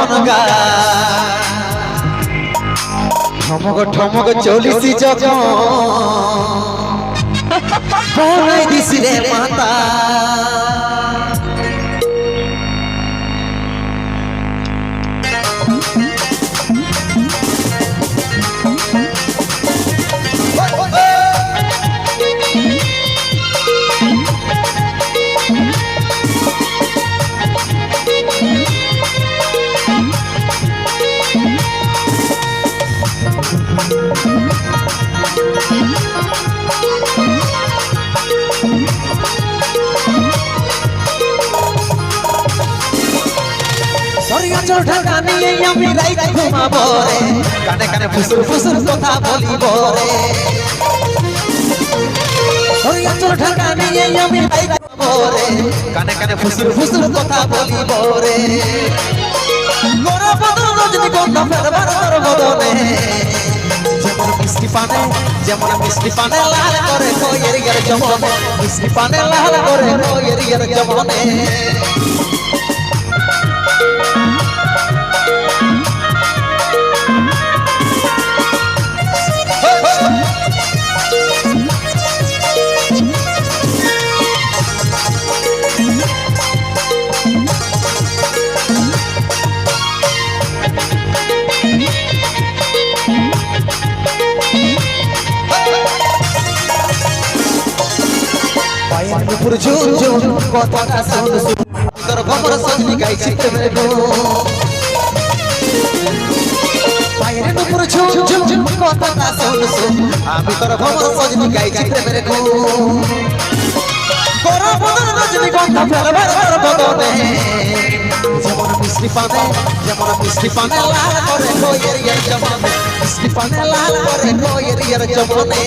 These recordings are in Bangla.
মন ঠমক ঠমক চলিছি যখন। বলাই দিস রে মাতা। চোর ঢাকা নিয়ে আমি রাইত ঘুমাবো রে। কানে কানে ফুসুর ফুসুর কথা বলিব রে। সরিয়া চোর ঢাকা নিয়ে আমি রাইত ঘুমাবো রে। কানে কানে ফুসুর ফুসুর কথা বলিব রে। গোরা বদন রজনীগন্ধা ফেরবার তোর বদনে যেমন মিষ্টি পানে যেমন মিষ্টি পানে লাল করে কইয়ের ইয়ার জমনে মিষ্টি পানে লাল করে কইয়ের ইয়ার জমনে ঝুল ঝুল কথাটা শুন শুন। তোর খবর সজনি গাইছি প্রেমের গুণ পায়ের উপর ঝুল ঝুল ঝুল কথাটা শুন শুন। আমি তোর খবর সজনি গাইছি প্রেমের গুণ তোর বদন রজনী গন্ধা ফেলবার তোর বদনে যেমন মিষ্টি পানে, যেমন মিষ্টি পানে লাল করে কইয়ের ইয়ার জমনে। মিষ্টি পানে লাল করে কইয়ের ইয়ার জমনে।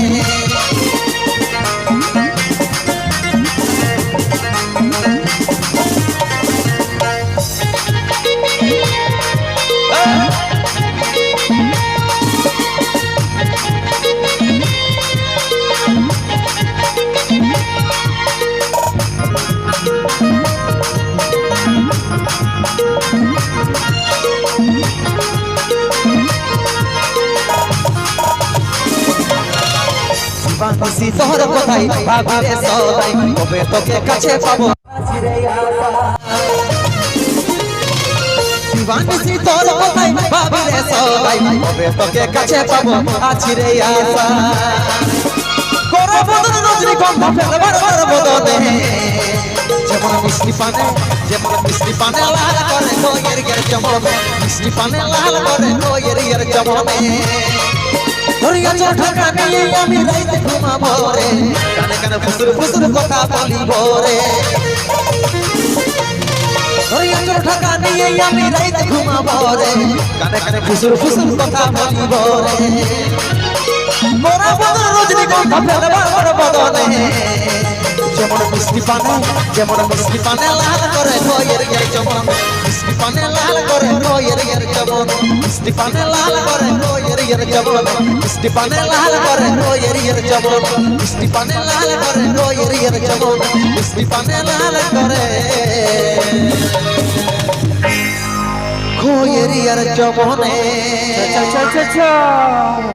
বাংসি তোর কথাই ভাবি রে সদাই কবে তোকে কাছে পাবো? বাংসি তোর কথাই ভাবি রে সদাই কবে তোকে কাছে পাবো? আছি রে আশা করো বদন রজনী গন্ধা ফেলবার বার বদনে। যেমন মিষ্টি পানে, যেমন মিষ্টি পানে লাল করে কইয়ের গের জমনে মিষ্টি পানে লাল করে কইয়ের গের জমনে ধরিয়া চোর ঢাকা নিয়ে আমি রাইতে ঘুমাবো রে। কানে কানে ফুসুর ফুসুর কথা বলিব রে। ধরিয়া চোর ঢাকা নিয়ে আমি রাইতে ঘুমাবো রে। কানে কানে ফুসুর ফুসুর কথা বলিব রে। মোরা বদন রজনী গন্ধা ফেলবার বদনে। যেমন মিষ্টি পানে যেমন মিষ্টি পানে। লাল করে যেমন মিষ্টি পানে লাল করে কইয়ের গের যেমন মিষ্টি পানে লাল করে কইয়ের গের যেমন মিষ্টি পানে লাল করে কইয়ের গের যেমন মিষ্টি পানে লাল করে কইয়ের গের যেমন মিষ্টি পানে লাল করে কইয়ের গের যেমন চা চা চা চা।